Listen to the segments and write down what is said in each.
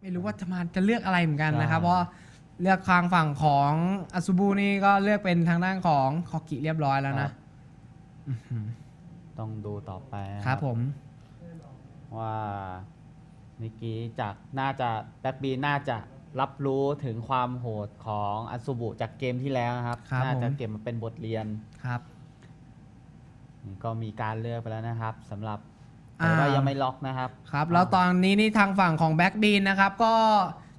ไม่รู้ว่าจะมาจะเลือกอะไรเหมือนกันนะครับ ใช่ เพราะเลือกทางฝั่งของอาซูบูนี่ก็เลือกเป็นทางด้านของคอกิเรียบร้อยแล้วนะอื้อหือต้องดูต่อไปนะ ครับผมว่าเมื่อกี้จากน่าจะแบ็กบีน่าจะรับรู้ถึงความโหดของอันซูบุจากเกมที่แล้วนะครับครับน่าจะผมเก็บมาเป็นบทเรียน ครับนี่ก็มีการเลือกไปแล้วนะครับสำหรับอ่า แต่ว่ายังไม่ล็อกนะครับครับ แล้วตอนนี้นี่ทางฝั่งของแบ็กบีนนะครับก็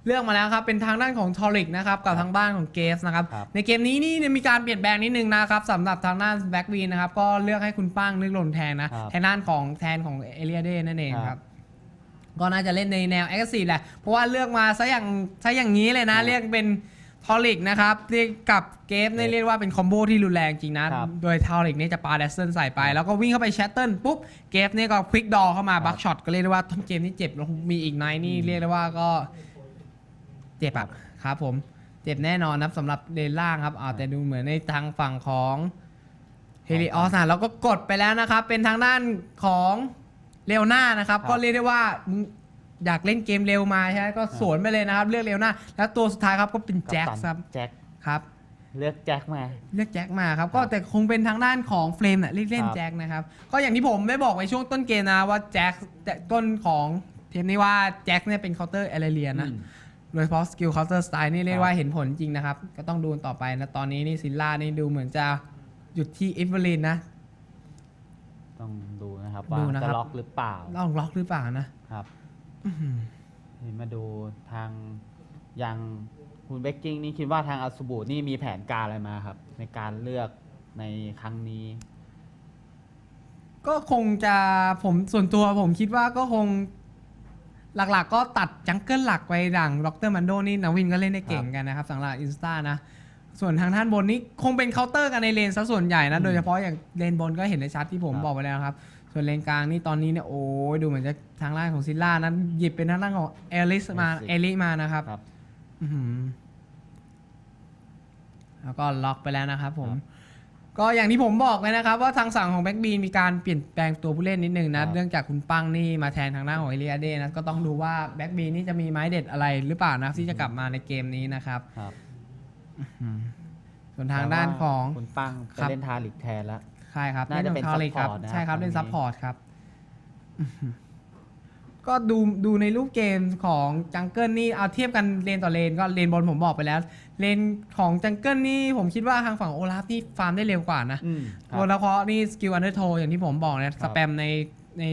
เลือกมาแล้วครับ เป็นทางด้านของทอริกนะครับกับทางบ้านของเกสนะครับครับในเกมนี้นี่มีการเปลี่ยนแปลงนิดนึงนะครับสำหรับทางด้านแบ็กบีนนะครับก็เลือกให้คุณป้างนึกหล่นแทนนะครับแทนด้านของแทนของเอเลียเดนั่นเองคครัรับบก็น่าจะเล่นในแนวแอคทีฟแหละเพราะว่าเลือกมาซะอย่างซะอย่างนี้เลยนะครับเรียกเป็น ทอริกนะครับที่กับเกฟนี่เรียกว่าเป็นคอมโบที่รุนแรงจริงนะ ครับโดยทอริกนี่จะปาแดสเซนใส่ไป แล้วก็วิ่งเข้าไปแชตเติลปุ๊บ เกฟนี่ก็ควิกดอเข้ามาครับบักช็อตก็เรียกได้ว่าต้นเกมนี้เจ็บแล้วมีอีกไนท์นี่เรียกได้ว่าก็ เจ็บอะครับผม เจ็บแน่นอนนะครับสำหรับเลนล่างครับอ่าแต่ดูเหมือนในทางฝั่งของเฮลิออสนะเราก็กดไปแล้วนะครับ เป็นทางด้านของเลโอนานะครับ ครับ ก็เรียกได้ว่ามึง อยากเล่นเกมเร็วมาใช่ไหมก็สวนไปเลยนะครับ เลือกเลโอนาแล้วตัวสุดท้ายครับก็เป็นแจ็คกัปตันครับแจ็คครับเลือกแจ็คมา เลือกแจ็คมาครับ ก็แต่คงเป็นทางด้านของเฟรมน่ะเรียกเล่นครับแจ็คนะครับ ก็อย่างที่ผมได้บอกไว้ช่วงต้นเกมนะว่าแจ็คต้นของเทมนี้ว่าแจ็คเนี่ยเป็นเคาน์เตอร์เอเรียนะอืมโดยเฉพาะสกิลเคาน์เตอร์สไตล์นี่เรียคกรับว่าเห็นผลจริงนะครับ ก็ต้องดูต่อไปนะตอนนี้นี่ซิลล่านี่ดูเหมือนจะหยุดที่อิฟเวอร์ลินนะ ต้องดูนะครับดูว่านะครัจะบล็อกหรือเปล่าลองล็อกหรือเปล่านะครับ อื้อหือนี่มาดูทางอย่างคุณเบกกิ้งนี่คิดว่าทางอัสบูนี่มีแผนการอะไรมาครับ ในการเลือกในครั้งนี้ ก็คงจะผมส่วนตัวผมคิดว่าก็คงหลักๆ ก็ตัดจังเกิลหลักไปดังด็อกเตอร์มันโดนี่นาวินก็เล่นได้เก่งกันนะครับสำหรับอินสตานะ ส่วนทางท่านบนนี้คงเป็นเคาน์เตอร์กันในเลนซะส่วนใหญ่นะอืมโดยเฉพาะอย่างเลนบนก็เห็นได้ชัดที่ผมครับบอกไปแล้วนะครับ ส่วนเลนกลางนี่ตอนนี้เนี่ยโอ้ยดูเหมือนจะทางล่างของซิลล่านั้นหยิบเป็นทางล่างของเอลิสมาเอลิมานะครับครับ อื้อหือแล้วก็ล็อกไปแล้วนะครับผม ครับก็อย่างที่ผมบอกเลยนะครับ ว่าทางสั่งของแบ็กบีมีการเปลี่ยนแปลงตัวผู้เล่นนิดนึงคนะรับ เนื่องจากคุณปังนี่มาแทนทางหน้าของเอเลียเดนะก็ต้องดูว่าแบ็กบีนี่จะมีไม้เด็ดอะไรหรือเปล่านะที่จะกลับมาในเกมนี้นะครับครับอืมส่วนทางด้านของ คุณปังคจะรับเล่นทาลิกแทนแล้วใช่ครับน่าจะเป็นทอริครับ support นะครับใช่ครับเล่นตซัอนพนี้พอร์ตครับอื้อหือก็ดูดูในรูปเกมของจังเกิลนี่เอาเทียบกันเลนต่อเลนก็เลนบนผมบอกไปแล้ว เลนของจังเกิลนี่ผมคิดว่าทางฝั่งโอลาฟนี่ฟาร์มได้เร็วกว่านะอืมครัโดบยเฉพาะนี่สกิลอันเดอร์โทอย่างที่ผมบอกนะคสรับแปมในใน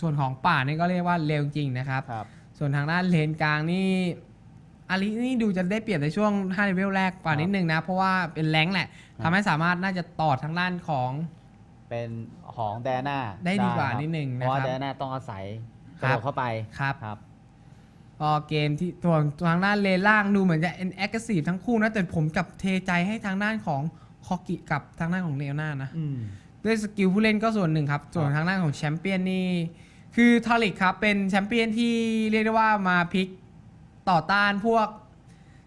ส่วนของป่านี่ก็เรียกว่าเร็วจริงนะครับครับส่วนทางด้านเลนกลางนี่ อารินี่ดูจะได้เปรียบในช่วง5เลเวลแรกกว่านิดนึงนะ เพราะว่าเป็นแรงค์แหละครับทำให้สามารถน่าจะต่อทางด้านของ เป็นของแดน่าได้ดีกว่าครับนิดนึงเพนะครับราะว่าแดน่าต้องอาศัยกครัระบโดดเข้าไปครับครับก็เกมที่ตัวทางด้านเลนล่างดูเหมือนจะเอ็นแอคทีฟทั้งคู่นะแต่ผมกลับเทใจให้ทางด้านของคอกิกับทางด้านของเลโอนานะอืมด้วยสกิลผู้เล่นก็ส่วนหนึ่งครับ ส่วนทางด้านของแชมเปี้ยนนี่คือทอริกครับเป็นแชมเปี้ยนที่เรียกได้ว่ามาพลิก ต่อต้านพวก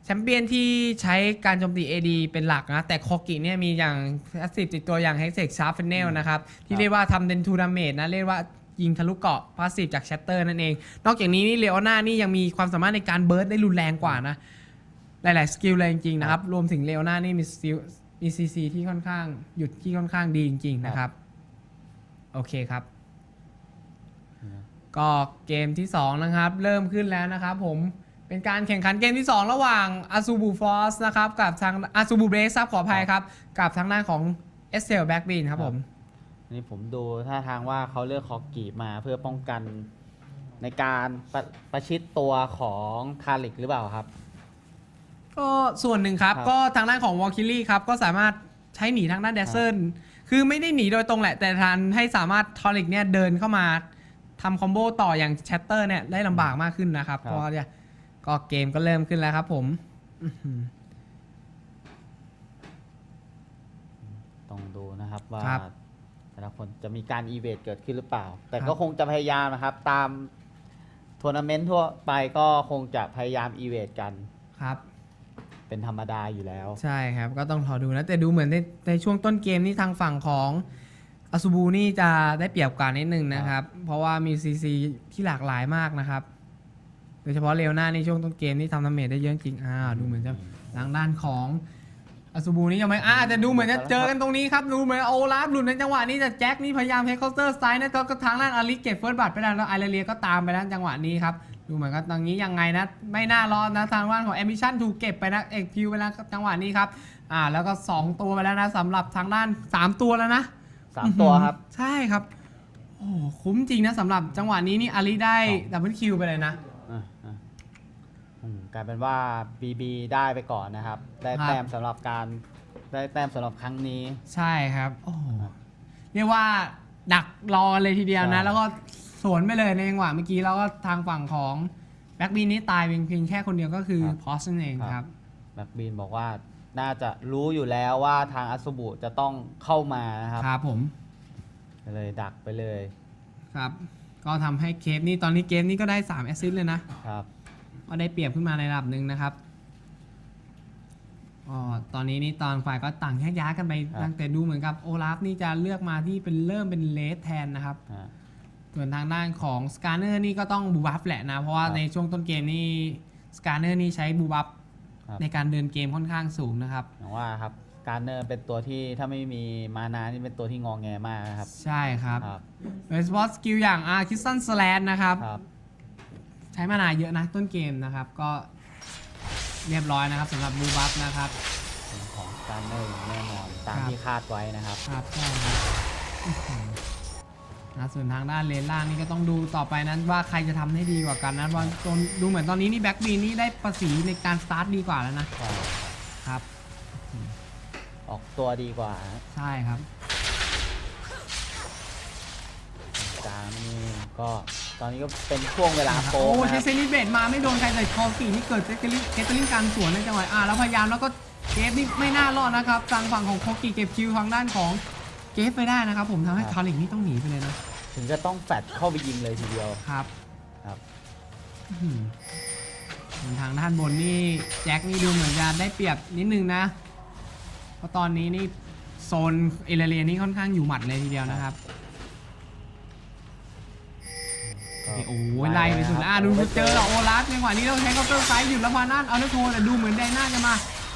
แชมเปี้ยนที่ใช้การโจมตี AD เป็นหลักนะ แต่คอกิเนี่ยมีอย่างแอสซีฟติดตัวอย่าง h e x e ชาร์ฟเฟนเนลนะครับ ที่เรียกว่าทำเดนทูดาเมจนะ เรียกว่ายิงทะลุเกาะพาสซีฟจากแชตเตอร์นั่นเอง นอกจากนี้นี่เลโอนานี่ยังมีความสามารถในการเบิร์ดได้รุนแรงกว่านะ หลาย ๆ สกิลเลยจริง ๆ นะครับ รวมถึงเลโอนานี่มีสกิลมีซีซีที่ค่อนข้างหยุดที่ค่อนข้างดีจริง ๆ นะครับ โอเคครับ ก็เกมที่ 2 นะครับ เริ่มขึ้นแล้วนะครับผม เป็นการแข่งขันเกมที่ 2 ระหว่างอาซูบูฟอสนะครับกับทางอาซูบูเบรซับขออภัยครับ กับทางด้านของเอสเซลแบ็กบีนครับผม นี่ผมดูท่าทางว่าเขาเลือกคอกีมาเพื่อป้องกันในการประประชิดตัวของทาลิกหรือเปล่าครับ ก็ส่วนหนึ่งครับ ครับ ก็ทางด้านของวอลคิลี่ครับ ก็สามารถใช้หนีทางด้านเดซเซิลคือไม่ได้หนีโดยตรงแหละ แต่ทันให้สามารถทอริกเนี่ยเดินเข้ามาทำคอมโบต่ออย่างแชตเตอร์เนี่ยได้ลำบากมากขึ้นนะครับ ครับ เพราะว่าเนี่ย ก็เกมก็เริ่มขึ้นแล้วครับผมอื้อหือต้องดูนะครับว่าครับ แต่ละคนจะมีการอีเวนต์เกิดขึ้นหรือเปล่า แต่ครับก็คงจะพยายามนะครับ ตามทัวร์นาเมนต์ทั่วไปก็คงจะพยายามอีเวนต์กัน ครับ เป็นธรรมดาอยู่แล้ว ใช่ครับก็ต้องรอดูนะ แต่ดูเหมือนในในช่วงต้นเกมนี่ทางฝั่งของอาซูบูนี่จะได้เปรียบกว่านิดนึงนะครับ เพราะว่ามีซีซีที่หลากหลายมากนะครับโดยเฉพาะเรวหน้าในช่วงต้นเกมนี่ทำดาเมจได้เยอะจริงอ่าดูเหมือนจะทางด้านของอสุบูนี่ยังไม่อ่าแต่ดูเหมือนจะเจอกันตรงนี้ครับดูเหมือนโอลาฟหลุดในจังหวะนี้แต่แจ็คนี่พยายามเทคเคาน์เตอร์สไตล์นะก็ก็ทางด้านอาริเก็บเฟิร์สบัตไปแล้วแล้วไอเรียก็ตามไปแล้วจังหวะนี้ครับดูเหมือนกับตรงนี้ยังไงนะ ไม่น่ารอดนะทางด้านของแอมิชันถูกเก็บไปนะเอกคิวไปแล้วจังหวะนี้ครับอ่าแล้วก็สองตัวไปแล้วนะสำหรับทางด้านสามตัวแล้วนะสามตัวครับ ใช่ครับโอ้โหคุ้มจริงนะสำหรับจังหวะนี้นี่อาลีได้สองดับเบิลคิวไปเลยนะอะอะ อืมกลายเป็นว่า BB ได้ไปก่อนนะครับ ได้ครับ แต้มสำหรับการได้แต้มสำหรับครั้งนี้ ใช่ครับโอ้โหครับเรียกว่าดักรอกันเลยทีเดียวนะ ใช่ แล้วก็สวนไปเลยในจังหวะเมื่อกี้แล้วก็ทางฝั่งของแบ็กบีนนี่ตายเพียงเพียงแค่คนเดียวก็คือพอสนั่นเองครับแบ็กบีนบอกว่าน่าจะรู้อยู่แล้วว่าทางอัสบุจะต้องเข้ามานะครับครับผมก็เลยดักไปเลยครับ ก็ทำให้เคฟนี่ตอนนี้เกมนี้ก็ได้3แอสซิสต์เลยนะครับ ก็ได้เปรียบขึ้นมาในระดับหนึ่งนะครับอ๋อตอนนี้นี่ตอนฝ่ายก็ต่างแยกย้ายกันไปครับตั้งแต่ดูเหมือนกับโอลาฟนี่จะเลือกมาที่เป็นเริ่มเป็นเลสแทนนะครับ อ่า ส่วนทางด้านของสกาเนอร์นี่ก็ต้องบูบัฟแหละนะ เพราะว่าครับในช่วงต้นเกมนี่สกาเนอร์นี่ใช้บูบัฟครับ ในการเดินเกมค่อนข้างสูงนะครับ อย่างว่าครับการเนอร์เป็นตัวที่ถ้าไม่มีมานานี่เป็นตัวที่งองแงมากนะครับใช่ครับ ครับโดยเฉพาะสกิลอย่างอาร์คิสซันสแลนนะครับ ครับใช้มานาเยอะนะต้นเกมนะครับ ก็เรียบร้อยนะครับสำหรับบูบัฟนะครับเป็นของการเนอร์อย่างแน่นอนตามครับที่คาดไว้นะครับครับใช่ครับอื้อหือนะส่วนทางด้านเลนล่างนี่ก็ต้องดูต่อไปนั้นว่าใครจะทำได้ดีกว่ากันนะเพราะจนดูเหมือนตอนนี้นี่แบ็กบีนี่ได้ประสีในการสตาร์ทดีกว่าแล้วนะใช่ครับ ออกตัวดีกว่า ใช่ครับ จาง นี่ก็ตอนนี้ก็เป็นช่วงเวลาโป๊โอ้นะคใช้รับ เซนิเบตมาไม่โดนใครแต่คอกี่นี่เกิดเกตเตอรี่เกตเตอรี่การสวนในจังหวะอ่าแล้วพยายามแล้วก็เกฟนี่ไม่น่ารอดนะครับทางฝั่งของโคกิเก็บคิวทางด้านของเกฟไปได้นะครับผมทำให้ครับคาริกนี่ต้องหนีไปเลยนะถึงจะต้องแฟดเข้าไปยิงเลยทีเดียว ครับครับ อื้อหือส่วนทางด้านบนนี่แจ็คนี่ดูเหมือนจะได้เปรียบนิดนึงนะเพราะตอนนี้นี่โซนเอเลเรียนี่ค่อนข้างอยู่หมัดเลยทีเดียวนะครับ ก็โอ้ยไล่ไปสุดแล้วอะดูเจอโอลาฟจังหวะนี้เราใช้เคาน์เตอร์ไซด์หยุดแล้วพานั่นเอาแล้วโทแต่ดูเหมือนไดน่าจะมา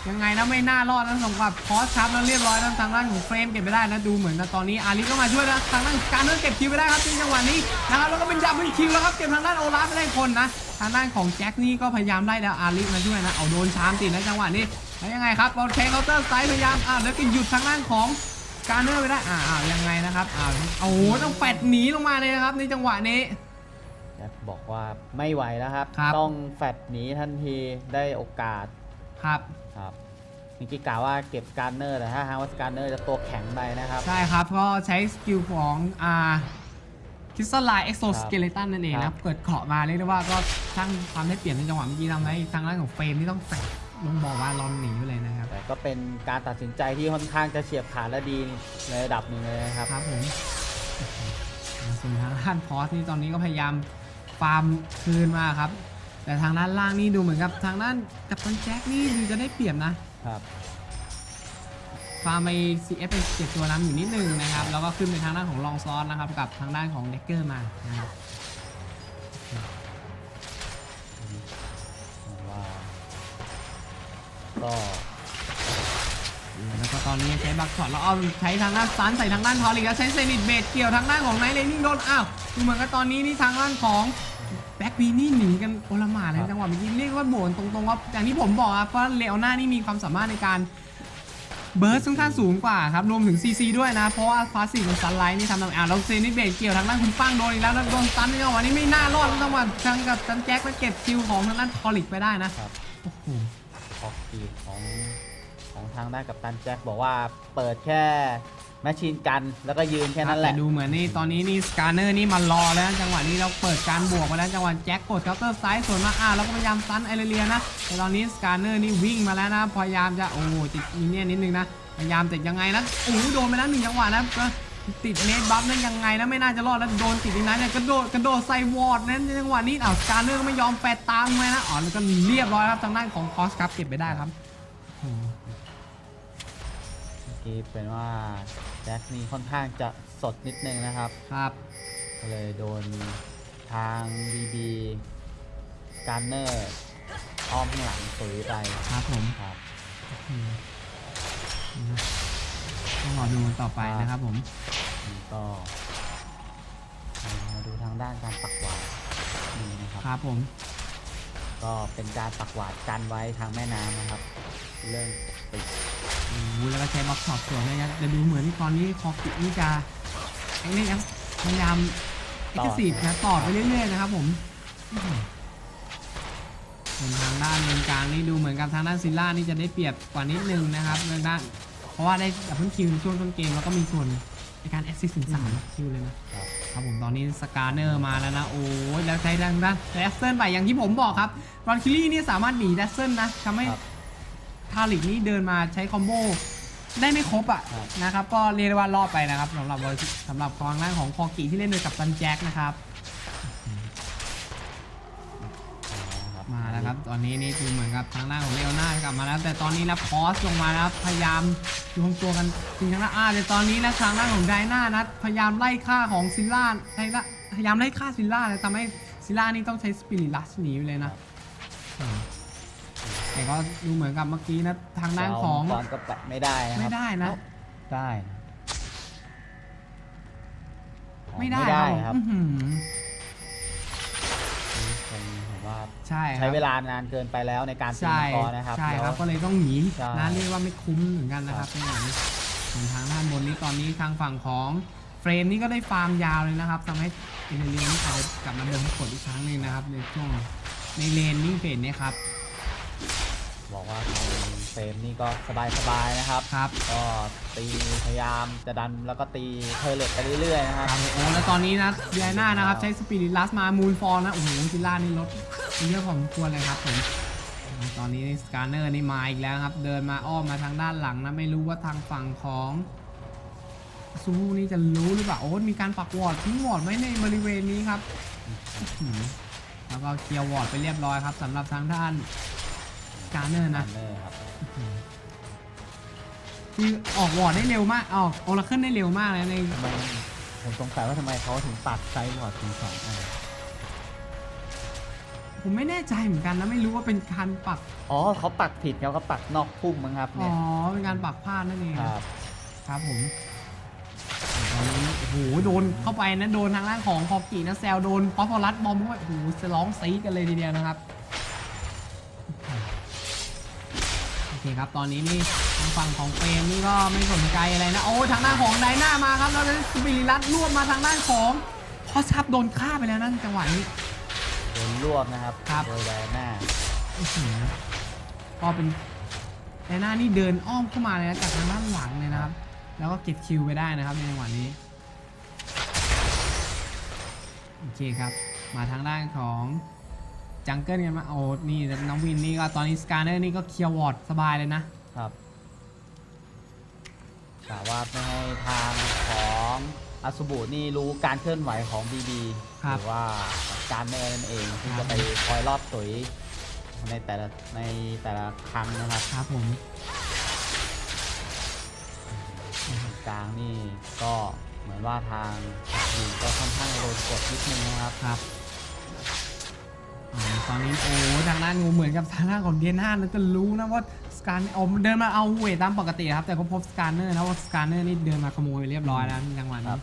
ยังไงนะไม่น่ารอดนะสำหรับพอสครับแล้วเรียบร้อยแล้วทางด้านของเฟรมเก็บไปได้นะดูเหมือนนะตอนนี้อาริก็มาช่วยนะทางด้านการเดินเก็บคิวไปได้ครับในจังหวะนี้นะครับแล้วก็เป็นดับเบิลคิวแล้วครับเก็บทางด้านโอลาฟไปได้คนนะทางด้านของแจ็คนี่ก็พยายามไล่แล้วอาริมาช่วยนะเอาโดนชามติดนะจังหวะนี้แล้วยังไงครับบอลเทคเคาน์เตอร์ไซด์พยายามอ่าแล้วก็หยุดทางด้านของการเนอร์ไปได้อ่าอ่ายังไงนะครับอ่าโอ้โหต้องแปดหนีลงมาเลยนะครับในจังหวะนี้ แจ็คบอกว่าไม่ไหวแล้วครับ ครับ ต้องแฟดหนีทันทีได้โอกาสครับ ครับเมื่อกี้กล่าวว่าเก็บสการเนอร์แต่ถ้าหากว่าสการเนอร์จะตัวแข็งไปนะครับ ใช่ครับ ก็ใช้สกิลของอ่าคิสซาไลเอ็กโซครับสเกเลตันนั่นเองครันะบ เกิดเกาะมาเรียกได้ว่าก็สร้างความได้เปลี่ยนในจังหวะเมื่อกี้ทำให้ทางด้านของเฟรมที่ต้องแฝงลงบอกว่าลอนหนีไปเลยนะครับ แต่ก็เป็นการตัดสินใจที่ค่อนข้างจะเฉียบขาดและดีในระดับหนึ่งเลยนะครับ ครับผมอ่าส่วนทางด้านพอสนี่ตอนนี้ก็พยายาม ฟาร์มคืนมาครับ แต่ทางด้านล่างนี่ดูเหมือนกับทางด้านกับตันแจ็คนี่ดูจะได้เปรียบนะครับ ฟาร์มไป CF ไปเจ็ดตัวน้ำอยู่นิดนึงนะครับ แล้วก็ขึ้นไปทางด้านของลองซอนนะครับ กับทางด้านของเด็กเกอร์มานะครับว่าก็แล้วก็ตอนนี้ใช้บักช็อตแล้วเอาใช้ทางด้านซันใส่ทางด้านทอริกแล้วใช้เซนิตเบดเกี่ยวทางด้านของไนท์เลนิ่งโดนอ้าวดูเหมือนกับตอนนี้นี่ทางด้านของ แบ็กบีนี่หนีกันโอลหมาเลยจังหวะเมื่อกี้เรียกว่าโบนตรงๆว่าอย่างที่ผมบอกครับว่าเลโอน่านี่มีความสามารถในการเบิร์สค่อนข้างสูงกว่าครับ รวมถึง CC ด้วยนะ เพราะว่าฟาสซี่ของซันไลท์นี่ทำทำอ่าเราเซนิตเบดเกี่ยวทางด้านคุณป้งโดนอีกแล้วแล้วโดนซันในจังหวะนี้ไม่น่ารอดแล้วจังหวะทางกับซันแจ็คแล้วเก็บคิวของทางด้านทอริกไปได้นะครับโอ้โหออกกีของของทางด้านกับตันแจ็คบอกว่าเปิดแค่ แมชชีนกันแล้วก็ยืนแค่นั้นแหละต่ดูเหมือนนี่ตอนนี้นี่สการเนอร์นี่มารอแล้วนะจังหวะนี้เราเปิดการบวกมาแล้วจังหวะแจ็คกดเคาน์เตอร์ซ้ายสวนมาอ่าแล้วก็พยายามซันไอเรเลียนะแต่ตอนนี้สการเนอร์นี่วิ่งมาแล้วนะพยายามจะโอ้โหติดอีเนี่ยนิดนึงนะพยายามติดยังไงนะโอ้โหโดนไปแล้วหนึ่งจังหวะนะก็ติดเนตบัฟนั่นยังไงนะไม่น่าจะรอดแล้วโดนติดอีกนั้นเนี่ยกระโดดกระโดดใส่วอร์ดนั้นจังหวะนี้อ้าวสการเนอร์ก็ไม่ยอมแปดตามไปนะอ๋อแล้วก็เรียบร้อยครับทางด้านของคอสครับเก็บไปได้ครับโอ้โหเมื่อกี้เป็นว่า แจ็คนี่ค่อนข้างจะสดนิดนึงนะครับ ครับก็เลยโดนทาง BB การเนอร์อ้อมข้างหลังสุยไปครับผมครับอืมต้องรอดูกันต่อไปนะครับผม นี่ก็มาดูทางด้านการปักหวาดนี่นะครับ ครับผม ก็เป็นการปักหวาดกันไว้ทางแม่น้ำนะครับ เรื่องติด โอ้แล้วก็ใช้บล็อกช็อตสวยเลยนะแต่ดูเหมือนที่ตอนนี้คอกินี่จะไอ้นี่นะพยายามเอ็กซ์ซีฟนะต่อไปเรื่อยๆนะครับผมส่วนทางด้านเลนกลางนี่ดูเหมือนกับทางด้านซิลล่านี่จะได้เปรียบกว่านิดนึงนะครับทางด้าน เพราะว่าได้ดับเบิลคิวในช่วงต้นเกมแล้วก็มีส่วนในการแอสซิสต์ถึงสามคิวเลยนะครับผมตอนนี้สกาเนอร์มาแล้วนะโอ้ยแล้วใช้ทางด้านแดสเซิลไปอย่างที่ผมบอกครับรอนคิลี่นี่สามารถหนีแดสเซิลนะทำให้ ทาริกนี่เดินมาใช้คอมโบได้ไม่ครบอะครับ นะครับ ก็เรียกได้ว่ารอดไปนะครับสำหรับสำหรับกองหน้าของคอกิที่เล่นโดยกับตันแจ็คนะครับ มาแล้วครับ ตอนนี้นี่คือเหมือนกับทางด้านของเลโอน่ากลับมาแล้ว แต่ตอนนี้นะพอสลงมาแล้วพยายามรวมตัวกันจริงทางด้านอาแต่ตอนนี้นะทางด้านของไดนานะพยายามไล่ฆ่าของซิลล่าไล่ละพยายามไล่ฆ่าซิลล่าเลยทำให้ซิลล่านี่ต้องใช้สปิริลัสหนีไปเลยนะ แต่ก็ดูเหมือนกับเมื่อกี้นะทางด้านของเจ้มักรก็แปะไม่ได้นะครับไม่ได้นะ ได้นะอ๋อไม่ได้ไม่ได้ครับอื้อหือเป็นผมว่าใช่ครับใช้เวลานานเกินไปแล้วในการตีใช่มังกรนะครับใช่ครับแล้วก็เลยต้องหนีใช่นะเรียกว่าไม่คุ้มเหมือนกันนะครับในงานนี้ส่วนทางด้านบนนี้ตอนนี้ทางฝั่งของเฟรมนี่ก็ได้ฟาร์มยาวเลยนะครับทำให้เอเนเลียนอาจจะกลับมาเดินกดอีกครั้งหนึ่งนะครับในช่วงในเลนนิ่งเฟสเนี่ยครับ บอกว่าทางเฟรมนี่ก็สบายๆนะครับครับ ก็ตีพยายามจะดันแล้วก็ตีเทอร์เลตไปเรื่อยๆนะครับครับโอ้แล้วตอนนี้นะเดียน่านะครับ ใช้สปิริตลัสมามูนฟอร์นะ โอ้โหซิลล่านี่ลดไปเยอะพอสมควรเลยครับผม ตอนนี้สกาเนอร์นี่มาอีกแล้วครับ เดินมาอ้อมมาทางด้านหลังนะ ไม่รู้ว่าทางฝั่งของซูมูนี่จะรู้หรือเปล่า โอ้มีการปักวอร์ดทิ้งวอร์ดไว้ในบริเวณนี้ครับอื้อหือแล้วก็เคลียร์วอร์ดไปเรียบร้อยครับสำหรับทางด้านส กาเนอร์นะเนอร์ครับคือออกวอร์ดได้เร็วมากออกโอราเคิลได้เร็วมากเลยในทำไมผมสงสัยว่าทำไมเขาถึงปักไซส์บอร์ดถึงสองอันผมไม่แน่ใจเหมือนกันนะไม่รู้ว่าเป็นการปักอ๋อเขาปักผิดครับเขาปักนอกพุ่มมั้งครับอ๋เนี่อยเป็นการปักพลาดนั่นเองครับ ครับผมตอนนี้โอ้โหโดนเข้าไปนะโดนทางด้านของคอกีนะแซลโดนฟอสฟอรัสบอมด้วยโอ้โหจะร้องซีดกันเลยทีเดียวนะครับ เคครับ ตอนนี้นี่ทางฝั่งของเฟรมนี่ก็ไม่สนใจอะไรนะ โอ้ทางด้านของไดนามาครับแล้วสปิริลัสรวบมาทางด้านของพอชับโดนฆ่าไปแล้วนั่นจังหวะนี้โดนรวบนะครับครับโดยแดนหน้าอื้อหือก็เป็นไดนานี่เดินอ้อมเข้ามาเลยนะจากทางด้านหลังเลยนะครับ แล้วก็เก็บคิวไปได้นะครับในจังหวะนี้โอเคครับ มาทางด้านของ จังเกิลกันมาโอ้นี่น้องวินนี่ก็ตอนนี้สกาเนอร์นี่ก็เคลียร์วอร์ดสบายเลยนะ ครับกะว่าไม่ให้ทางของอาสุบุนี่รู้การเคลื่อนไหวของบีบีครับหรือว่าการเนอร์นั่นเองที่จะไปคอยรอบตุ๋ยในแต่ละในแต่ละครั้งนะครับครับผม กลางนี่ก็เหมือนว่าทางดีก็ค่อนข้างโดนกดนิดนึงนะครับ ครับอ่า ตอนนี้โอ้ทางด้านงูเหมือนกับทางด้านของเดียน่าแล้วก็รู้นะว่าสการเอาเดินมาเอาเวทตามปกติครับแต่ก็พบสการเนอร์นะว่าสการเนอร์นี่เดินมาขโมยไปเรียบร้อยแล้วจังหวะนี้รับ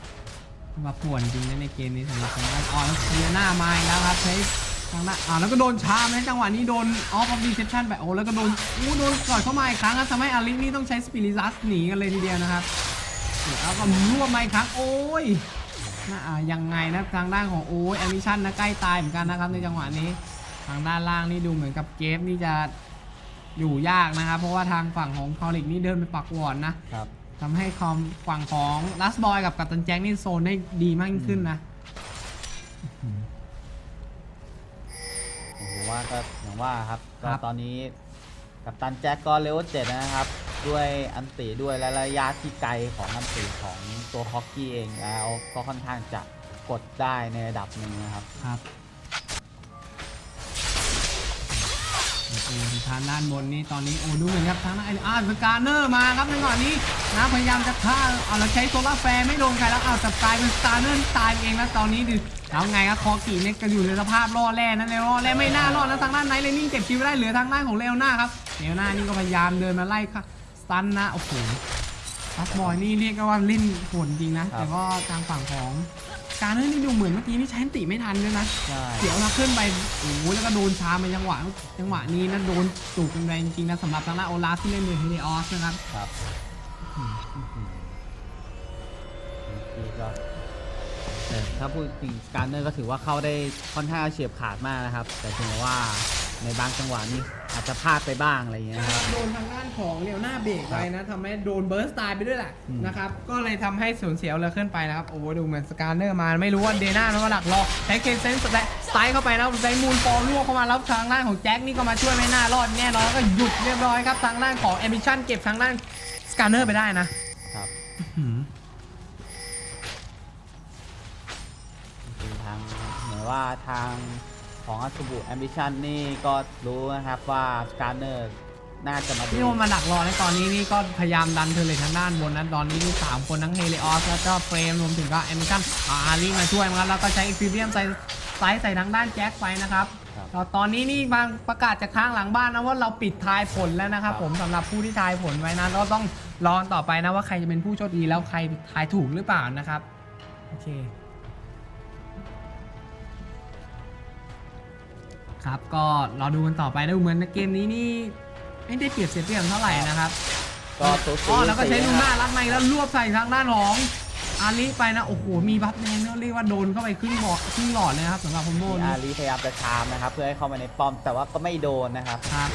มาป่วนจริงนะในเกมนี้สำหรับทางด้านอ๋อแล้วเดียน่ามาอีกแล้วครับใช้ทางด้านอ่าแล้วก็โดนชามนจังหวะนี้โดนออฟออฟดีเซปชั่นไปโอ้แล้วก็โดนอู้โดนกอนเข้ามาอีกครั้งครับทำให้อารินี่ต้องใช้สปิริลัสหนีกันเลยทีเดียวนะครับแล้วก็รวบมาอีกครั้งโอ้ยน่าอ่ายังไงนะทางด้านของโอ้ยแอมิชันนะใกล้ตายเหมือนกันนะครับในจังหวะนี้ ทางด้านล่างนี่ดูเหมือนกับเกฟนี่จะอยู่ยากนะครับเพราะว่าทางฝั่งของคอลิกนี่เดินไปปักวอร์ดนะครับทำให้คอมฝั่งของลัสบอยกับกัปตันแจ็คนี่โซนได้ดีมากยิ่งขึ้นนะผมว่าก็อย่างว่าครับครัก็บตอนนี้กับตันแจ็คก็เลเวลเจ็ดนะครับ ด้วยอันติด้วยและระยะที่ไกลของอันติของตัวฮอกกี้เองแล้วก็ค่อนข้างจะกดได้ในระดับหนึ่งนะครับครับ โอ้ทางด้านบนนี่ตอนนี้โอ้ดูเหมือนครับทางด้านอ้าวสกาเนอร์มาครับในก่อนนี้นะพยายามจะฆ่าเอาแล้วใช้โซล่าร์แฟร์ไม่โดนใครแล้วเอาจับกลายเป็นสกาเนอร์ที่ตายเองแล้วตอนนี้ดูแล้วไงครับคอกีเนี่ยก็อยู่ในสภาพล่อแร่นั่นเลยล่อแร่ไม่น่ารอดนะทางด้านไนท์เลนนิ่งเก็บคิวได้เหลือทางด้านของเลโอน่าครับเลโอน่านี่ก็พยายามเดินมาไล่ค่ะสตันนะโอ้โหซับบอยนี่เรียกว่าเล่นโหดจริงนะแต่ก็ทางฝั่งของ การเนอร์นี่ดูเหมือนเมื่อกี้นี่ใช้อันติไม่ทันด้วยนะใช่เสียวนะขึ้นไปโอ้โหแล้วก็โดนชาไปจังหวะจังหวะนี้นะโดนจูบแรงๆจริงๆนะสำหรับทางด้านโอลาฟที่เล่นในเฮลิออสนะครับครับนี่ก็เออถ้าพูดถึงการเนอร์ก็ถือว่าเข้าได้ค่อนข้างเฉียบขาดมากนะครับ แต่ถึงว่า ในบางจังหวะนี้อาจจะพลาดไปบ้างอะไรอย่างเงี้ยนะครับ โดนทางด้านของเลียวหน้าเบรกไปนะทำให้โดนเบิร์สตายไปด้วยแหละอืม นะครับก็เลยทำให้สูญเสียเลยขึ้นไปนะครับโอ้โหดูเหมือนสการเนอร์มาไม่รู้ว่าเดน่าแล้วก็หลักรอใช้เคเซนส์สไตล์เข้าไปแล้วใช้มูลฟอร์ลวกเข้ามาแล้วทางด้านของแจ็คนี่ก็มาช่วยไม่น่ารอดแน่นอนแล้วก็หยุดเรียบร้อยครับทางด้านของแอมิชันเก็บทางด้านสการเนอร์ไปได้นะครับหืมคือทางเหมือนว่าทาง ของอัศบุแอมบิชันนี่ก็รู้นะครับว่าสการเนอร์น่าจะมาดูนี่มันมาดักรอในตอนนี้นี่ก็พยายามดันเธอเลยทางด้านบนนั้นตอนนี้นี่สามคนทั้งเฮลิออสแล้วก็เฟรมรวมถึงก็แอมิชันอารีมาช่วยมาแล้วก็ใช้อีฟิเบียมใส่ไซส์ใส่ทางด้านแจ็คไปนะครับครับแล้วตอนนี้นี่บางประกาศจากข้างหลังบ้านนะว่าเราปิดทายผลแล้วนะครับครับผมสำหรับผู้ที่ทายผลไว้นะก็ต้องรอต่อไปนะว่าใครจะเป็นผู้โชคดีแล้วใครทายถูกหรือเปล่านะครับโอเค ครับก็รอดูกันต่อไปนะดูเหมือนเกมนี้นี่ไม่ได้เปรียบเสียเปรียบเท่าไหร่นะครับก็สูสีอ๋อแล้วก็ใช้ลูสีน่านะรัดในแล้วรวบใส่ทางด้านของอาลีไปนะโอ้โหมีบัฟแดงเรียกว่าโดนเข้าไปครึ่งหลอดครึ่งหลอดเลยนะครับสำหรับคอมโบมีนี้อาลีพยายามจะชามนะครับ เพื่อให้เข้ามาในป้อมแต่ว่าก็ไม่โดนนะครับครับ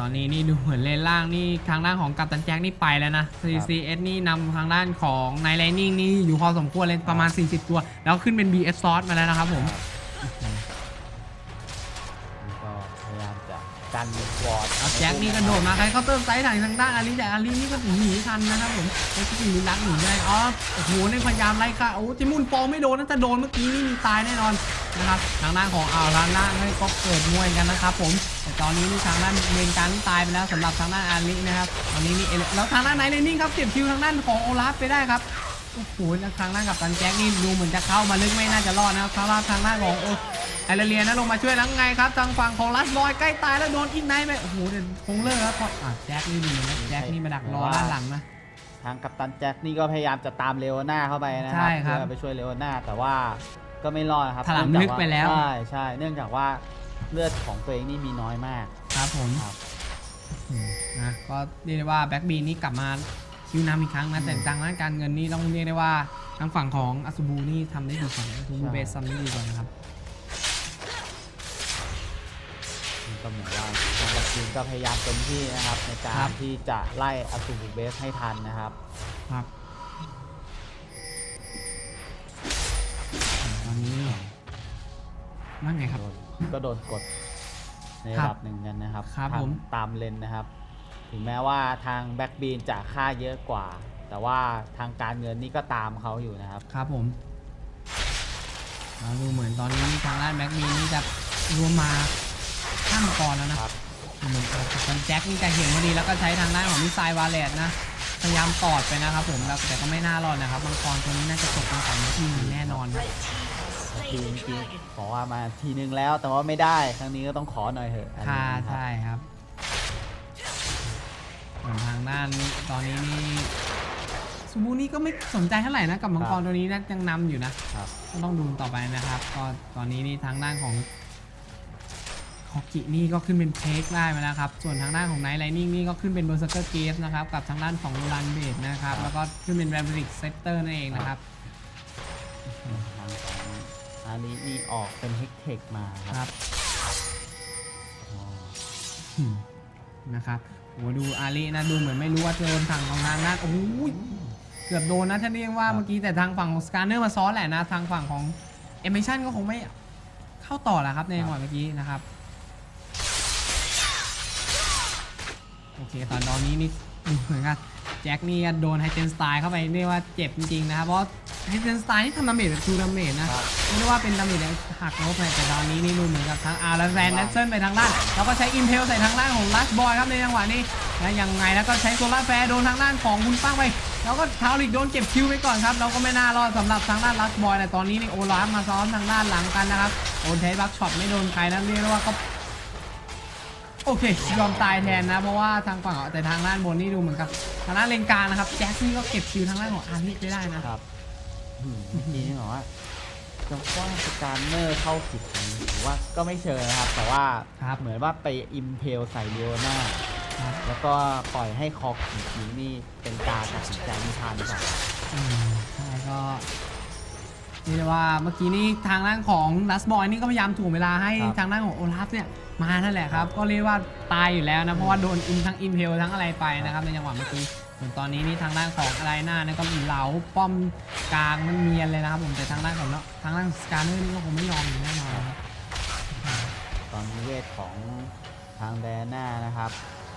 ตอนนี้นี่ดูเหมือนเลนล่างนี่ทางด้านของกัปตันแจ็คนี่ไปแล้วนะ CCS นี่นำทางด้านของไนไลนิ่งนี่อยู่พอสมควรเลยประมาณ 40 ตัว แล้วขึ้นเป็น BS ซอสมาแล้วนะครับผม กันวอร์ดเอาแจ็คนี่กระโดดมาใครเขาเติมไซส์ทางทางด้านอาลีแต่อาลีนี่ก็หนีทันนะครับผมไอ้ที่หนีรัดหนีได้อ๋อโอ้โหในพยายามไล่ค่ะโอ้จิมุนฟองไม่โดนนะจะโดนเมื่อกี้นี่มีตายแน่นอนนะครับทางด้านของอ่าวทางด้านนี่ก็เกิดมวยกันนะครับผมแต่ตอนนี้นี่ทางด้านเวนการตายไปแล้วสำหรับทางด้านอาลีนะครับตอนนี้นี่เอเลแล้วทางด้านไหนเลยนี่ครับเก็บคิวทางด้านของโอลาฟไปได้ครับ โอ้โหแล้วทางด้านกับตันแจ็คนี่ดูเหมือนจะเข้ามาลึกไม่น่าจะรอดนะครับทางด้านทางด้านของโอไอเรียนะลงมาช่วยแล้วไงครับทางฝั่งของลัสบอยใกล้ตายแล้วโดนอีกไนท์ไปโอ้โหเดี๋ยวคงเลิกครับเพราะอะแจ็คนี่ดีนะแจ็คนี่มาดักรอด้านหลังนะทางกัปตันแจ็คนี่ก็พยายามจะตามเลโอน่าเข้าไปนะคใช่รับครับเพื่อไปช่วยเลโอน่าแต่ว่าก็ไม่รอดนะครับถลำเนื่องลึกจากาไปแล้วใช่ใช่เนื่องจากว่าเลือดของตัวเองนี่มีน้อยมากครับผมครับอืมนะก็เรียกได้ว่าแบ็กบีนี่กลับมา คิวนำอีกครั้งนะแต่ทางด้านการเงินนี่ต้องเรียกได้ว่าทางฝั่งของอัสบูนี่ทำได้ดีกว่าอัสบูเบสทำได้ดีกว่านะครับนี่ก็เหมือนว่าทางกัปตันก็พยายามเต็มที่นะครับ ในกาครัรบที่จะไล่อสูบุเบสให้ทันนะครับครับตอนนี้ว่าไงครับโดนก็โดนกดในครัระบดับหนึ่งกันนะครับครับทางผมตามเลนนะครับ ถึงแม้ว่าทางแบ็กบีนจะค่าเยอะกว่า แต่ว่าทางการเงินนี่ก็ตามเขาอยู่นะครับ ครับผมเราดูเหมือนตอนนี้ทางด้านแบ็กบีนี่จะรวมมาข้ามก่อนแล้วนะครับเหมือนกับทางแจ็คนี่จะเห็นพอดีแล้วก็ใช้ทางด้านของมิสไซล์วาเลตนะพยายามตอดไปนะครับผมแล้วแต่ก็ไม่น่ารอดนะครับมังกรตัวนี้น่าจะตกเป็นของทีมแน่นอนนะทีมทีมขอว่ามาทีนึงแล้วแต่ว่าไม่ได้ ครั้งนี้ก็ต้องขอหน่อยเถอะอะไรอย่างค่ะเงี้ยครับใช่ครับ ส่วนทางด้านตอนนี้นี่ซูบูนี่ก็ไม่สนใจเท่าไหร่นะกับมังกรตัวนี้นะยังนำอยู่นะครับ ก็ต้องดูต่อไปนะครับ ก็ตอนนี้นี่ทางด้านของคอกินี่ก็ขึ้นเป็นเทคได้มาแล้วครับ ส่วนทางด้านของไนท์ไลนิ่งนี่ก็ขึ้นเป็นเบอร์เซอร์เกอร์เกสนะครับ กับทางด้านของโรลันเบดนะครับ แล้วก็ขึ้นเป็นแรมริกเซตเตอร์นั่นเองนะครับ ทางของอันนี้นี่ออกเป็นเฮกเทคมาคครับรับอ๋ออืมนะครับ โอ้ดูอาลีนะดูเหมือนไม่รู้ว่าจะโดนทางของทางด้านโอ้ยเกือบโดนนะถ้าเรียกว่าเมื่อกี้แต่ทางฝั่งของสการเนอร์มาซ้อนแหละนะทางฝั่งของเอเมชันก็คงไม่เข้าต่อแหละครับในจังหวะเมื่อกี้นะครับโอเคตอนตอนนี้นี่ดูเหมือนกัน แจ็คนี่โดนไฮเทนสไตล์เข้าไปเรียกว่าเจ็บจริงๆนะครับเพราะเฮดเซนสไตล์ที่ทำดาเมจแบบทูดาเมจนะครับไม่ได้ว่าเป็นดาเมจหักลบเลยแต่ตอนนี้นี่ดูเหมือนกับทั้งอาร์และแรนแดนเซนไปทางด้านแล้วก็ใช้อิมเพลใส่ทางด้านของลัสบอยครับในจังหวะนี้แล้วยังไงแล้วก็ใช้โซล่าแฟร์โดนทางด้านของคุณป้างไปแล้วก็ทาวลิกโดนเก็บคิวไปก่อนครับเราก็ไม่น่ารอดสำหรับทางด้านลัสบอยแต่ตอนนี้นี่โอลาฟมาซ้อมทางด้านหลังกันนะครับโอนเทสบักช็อตไม่โดนใครนะเรียกได้ว่าก็ โอเคยอมตายแทนนะ เพราะว่าทางฝั่งแต่ทางด้านบนนี่ดูเหมือนกับทางด้านเลนกลางนะครับแจ็คนี่ก็เก็บคิวทางด้านของอาร์นิไปได้นะ ครับอืมเมื่อกี้นี่บอกว่าจะว่าสการเนอร์เข้าผิดไหมหรือว่าก็ไม่เชิงนะครับ แต่ว่าครับเหมือนว่าไปอิมเพลใส่เรียวหน้าครับ แล้วก็ปล่อยให้คอขีดนี่เป็นการตัดสินใจไม่ทันก่อนอืมใช่ก็นี่เลยว่าเมื่อกี้นี่ทางด้านของลัสบอยนี่ก็พยายามถ่วงเวลาให้ทางด้านของโอลาฟเนี่ย มานั่นแหละครับ ก็เรียกว่าตายอยู่แล้วนะ เพราะว่าโดนอินทั้งอิมเพลทั้งอะไรไปนะครับ ในจังหวะเมื่อกี้ส่วนตอนนี้นี่ทางด้านของอะไรหน้าเนี่ยก็เหลาป้อมกลางมันเนียนเลยนะครับผมแต่ทางด้านของเนาะทางด้านสการเนอร์นี่ก็คงไม่ยอมอยู่แน่นอนครับตอนนี้เวทของทางแดนหน้านะครับ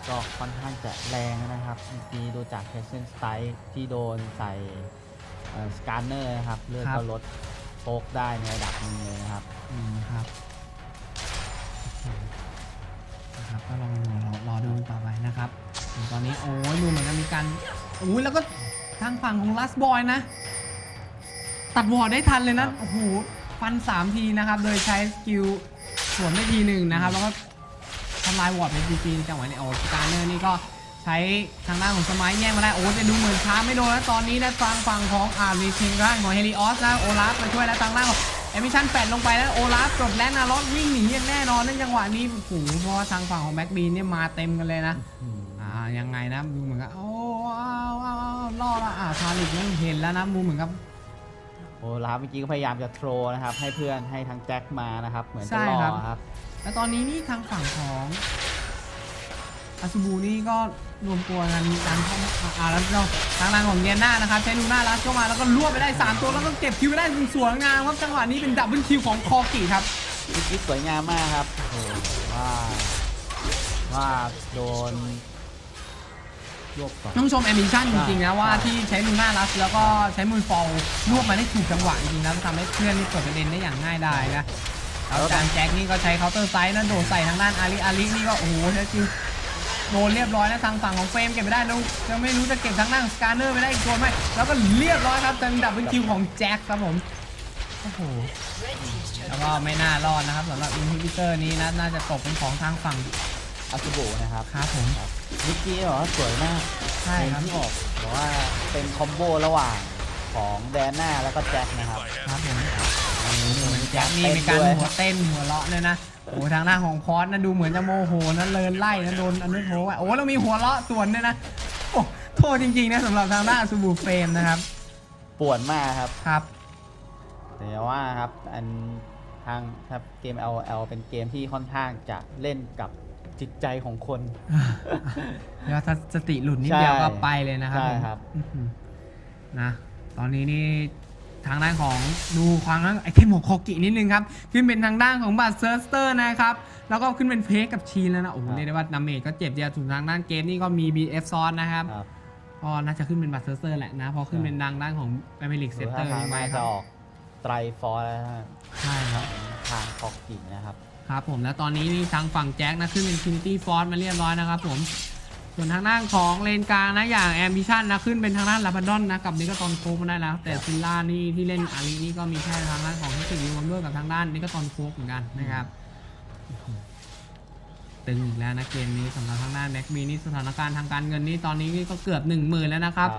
ก็ค่อนข้างจะแรงนะครับเมื่อกี้ดูจากเคสเซนสไตล์ที่โดนใส่สการเนอร์นะครับเลือดครัก็บลดโชกได้ในระดับหนึงเลยนะครับอืมครับ นะครับก็ลองรอรอรอดูต่อไปนะครับส่วนตอนนี้โอ้ยดูเหมือนจะมีการโอ้ยแล้วก็ทางฝั่งของลัสบอยนะ ตัดวอร์ดได้ทันเลยนะครับโอ้โหฟัน 3 ทีนะครับ โดยใช้สกิลสวนได้ทีหนึ่งนะครับ แล้วก็ทำลายวอร์ดเป็นจีจีในจังหวะนี้โอ้สการเนอร์นี่ก็ใช้ทางด้านของสมัยแย่งมาได้โอ้จะดูเหมือนช้าไม่โดนแล้วตอนนี้นะฟังฝั่งของอาร์มีทีมด้านของเฮลิออสนะโอลาฟมาช่วยแล้วทางด้านของ เอมิชันแปดลงไปแล้วโอลาฟกดแลนนารอดวิ่งหนีอย่างแน่นอนในจังหวะนี้โอ้โหเพราะว่าทางฝั่งของแบ็กบีนเนี่ยมาเต็มกันเลยนะอืมอ่ายังไงนะดูเหมือนกับโอ้อ้าวอ้าวอ้าวรอดละอ่าทาริกนั่นเห็นแล้วนะดูเหมือนกับโอ้ลาฟเมื่อกี้ก็พยายามจะโทรนะครับให้เพื่อนให้ทางแจ็คมานะครับเหมือนใช่จะรครับอครับแล้วตอนนี้นี่ทางฝั่งของ อาซูบูนี่ก็รวมตัวกันการเข้ามาอ่าแล้วเราทางด้านของเดียน่านะครับใช้ลูน่ารัสเข้ามาแล้วก็รวบไปได้ 3 ตัวแล้วก็เก็บคิวไปได้สวยงามครับจังหวะนี้เป็นดับเบิลคิวของคอกิครับเมื่อกี้สวยงามมากครับโอ้โหว่าว่าโดนรวบก่อนต้องชมแอมิชั่นจริงๆนะว่าใช่ที่ใช้ลูน่ารัสแล้วก็ใช้มือฟอลรวบมาได้ถูกจังหวะจริงๆนะทำให้เพื่อนนี่เปิดประเด็นได้อย่างง่ายดายนะแล้วจานแจ็คนี่ก็ใช้เคาน์เตอร์ไซด์นะโดดใส่ทางด้านอาริอารินี่ก็โอ้โหใช้คิว โดนเรียบร้อยนะทางฝั่งของเฟรมเก็บไม่ได้แล้วจะไม่รู้จะเก็บทางด้านสการเนอร์ไปได้อีกตัวไหมแล้วก็เรียบร้อยครับเป็นดับเบิลคิวของแจ็คครับผมโอ้โหแล้วก็ไม่น่ารอดนะครับสำหรับอินฮิบิเตอร์นี้นะน่าจะตกเป็นของทางฝั่งอาซูโบนะครับครับผมครับเมื่อกี้บอกว่าสวยมากใช่ครับเพลงที่ออกบอกว่าเป็นคอมโบระหว่างของแดนน่าแล้วก็แจ็คนะครับครับผมเหมื อนแจ็คนี่มีการหัวเต้นหัวเราะเนี่ยนะโอ้โหทางด้านของพอสนะดูเหมือนจะโมโหนะเลินไล่นะโดนอนุโทไว้โอ้แล้วมีหัวเราะสวนด้วยนะโอ้โทษจริงๆนะสำหรับทางด้านซูบูเฟรมนะครับปวดมากครับครับแต่ว่าครับอันทางครับเกม LL เป็นเกมที่ค่อนข้างจะเล่นกับจิตใจของคนแล้วถ้าสติหลุดนิดเดียวใช่ก็ไปเลยนะครับใช่ผมครับอื้อหือนะตอนนี้นี่ ทางด้านของดูความนั้นไอเทมของโคกินิดนึงครับ ขึ้นเป็นทางด้านของบัตเซอร์สเตอร์นะครับ แล้วก็ขึ้นเป็นเพกกับชีนแล้วนะ โอ้โหครับเรียกได้ว่าดาเมจก็เจ็บเดียวถึงทางด้านเกมนี่ก็มี BF ซ้อนนะครับครับก็น่าจะขึ้นเป็นบัตเซอร์สเตอร์แหละนะเพอขึ้นเป็นดังด้านของแอเมริกเซนเตอร์ทางยังไงน่าคจะรับออกไตรฟอร์แล้วนะใช่ครับ ทางคอกกิ่นะครับ ครับผมแล้วตอนนี้นี่ทางฝั่งแจ็คนะขึ้นเป็น Trinity Force มาเรียบร้อยนะครับผม ส่วนทางด้านของเลนกลางนะอย่าง Ambition นะขึ้นเป็นทางด้านลาบ a ดอนนะกับนิกตอนโคกมาได้แล้ว แต่ซิลล่านี่ที่เล่นอารีนี่ก็มีแค่ทางด้านของที่สิงห์วอมเบอร์กับทางด้านนิกตอนโคกเหมือนกันนะครับตึงอีกแล้วนะเกมนี้สำหรับทางด้านแม็กบีนี่สถานการณ์ทางการเงินนี่ตอนนี้นี่ก็เกือบ1 0,000แล้วนะครับ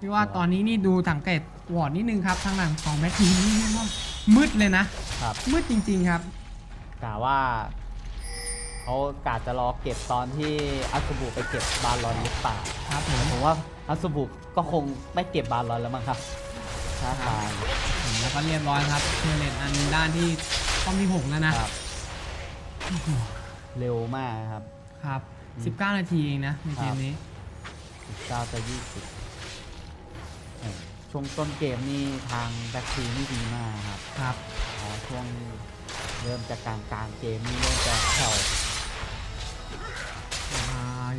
พี่ว่าตอนนี้นี่ดูถังเกตวอร์ดนิดนึงครับทางด้านของแม็กบีนี่เรียกว่ามืดเลยนะครับมืดจริง ๆครับกะว่า เขากะจะรอเก็บตอนที่อัสบุไปเก็บบาลอนหรือเปล่าครับผมผมว่าอัสบุก็คงไม่เก็บบาลอนแล้วมั้งครับท่าทางแล้วก็เรียบร้อยครับเทเลนอันด้านที่ป้อมที่หกแล้วนะครับ เร็วมากครับ ครับ 19 นาทีเองนะในเกมนี้ 19จะ20เอ่อช่วงต้นเกมนี่ทางแบ็คทีนี่ดีมากครับ ครับพอช่วงเริ่มจากกลางกลางๆเกมนี่เริ่มจะแผ่วอ่า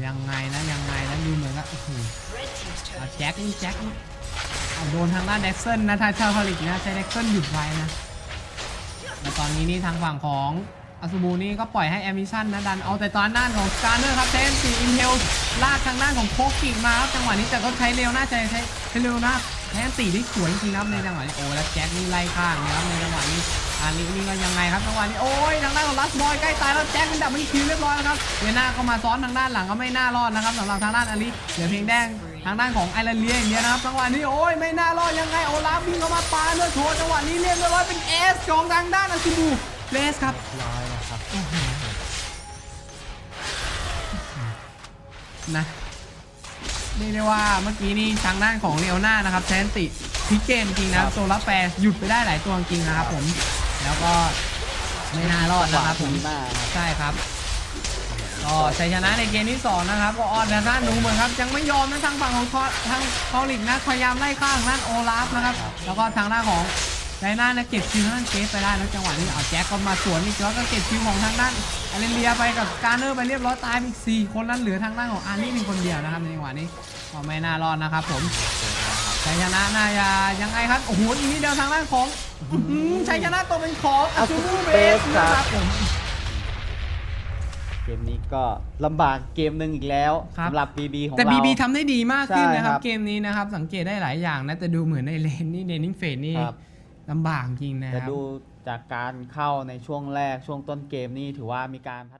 ยังไงนะยังไงนะดูเหมือนกับโอ้โหอ่าแจ็คนี่แจ็คนี่เอาโดนทางด้านแด็กเซิลนะทางชาวทาริกนะใช้แด็กเซิลหยุดไว้นะแต่ตอนนี้นี่ทางฝั่งของอาซูบูนี่ก็ปล่อยให้แอมิชันนะดันเอาแต่ตอนด้านของสการเนอร์ครับเทนสีอินเทลลากทางด้านของโคกิมาครับจังหวะนี้แต่ก็ใช้เร็วน่าจะใช้ใช้เร็วนะ แทนตีได้สวยจริงๆนะครับในจังหวะนี้โอ้แล้วแจ็คนี่ไล่ข้างนะครับในจังหวะนี้อาลีนี่ก็ยังไงครับจังหวะนี้โอ้ยทางด้านของลัสบอยใกล้ตายแล้วแจ็คเป็นดับเบิลคิวเรียบร้อยแล้วครับเวน่าก็มาซ้อนทางด้านหลังก็ไม่น่ารอดนะครับสำหรับทางด้านอาลีเหลือเพียงแดงทางด้านของไอรันเลียอย่างเดียวนะครับจังหวะนี้โอ้ยไม่น่ารอดยังไงโอลาฟวิ่งเข้ามาปาเลือดโชว์จังหวะนี้เรียบร้อยเป็นเอสของทางด้านอาซูบูเลสครับร้อยนะครับนะ เรียกได้ว่าเมื่อกี้นี่ทางด้านของเรียวนานะครับแทนติพลิกเกมจริงนะครับโซลัสแฟร์หยุดไปได้หลายตัวจริงนะครับผม แล้วก็ไม่น่ารอดนะครับผมดีมากครับใช่ครับก็ชัยชนะในเกมที่ 2 นะครับ ก็ออนทางด้านหนูเหมือนครับ ยังไม่ยอมนะทางฝั่งของทอทางทอริกนะพยายามไล่ข้างทางด้านโอลาฟนะครับ แล้วก็ทางด้านของ ไดน่าเนี่ยเก็บคิวทางด้านเจฟไปได้แล้วจังหวะนี้เอาแจ็คก็มาสวนอีกแล้วก็เก็บคิวของทางด้านอาเรนเลียไปกับการเนอร์ไปเรียบร้อยตายไปอีก4คนนั้นเหลือทางด้านของอารีเป็นคนเดียวนะครับในจังหวะนี้ก็ไม่น่ารอดนะครับผมชัยชนะน่าจะยังไงครับโอ้โหอีกนิดเดียวทางด้านของอื้อหือชัยชนะตัวเป็นของอาซูบูเบสนะครับผมเกมนี้ก็ลำบากเกมหนึ่งอีกแล้วครับสำหรับ BB ของแต่เราบีบีทำได้ดีมากขึ้นนะครัใช่ครับบเกมนี้นะครับสังเกตได้หลายอย่างนะแต่ดูเหมือนในเลนนี่เดนนิงเฟสนี่ครับ ลำบากจริงนะคแต่รับ ดูจากการเข้าในช่วงแรกช่วงต้นเกมนี่ถือว่ามีการพัฒ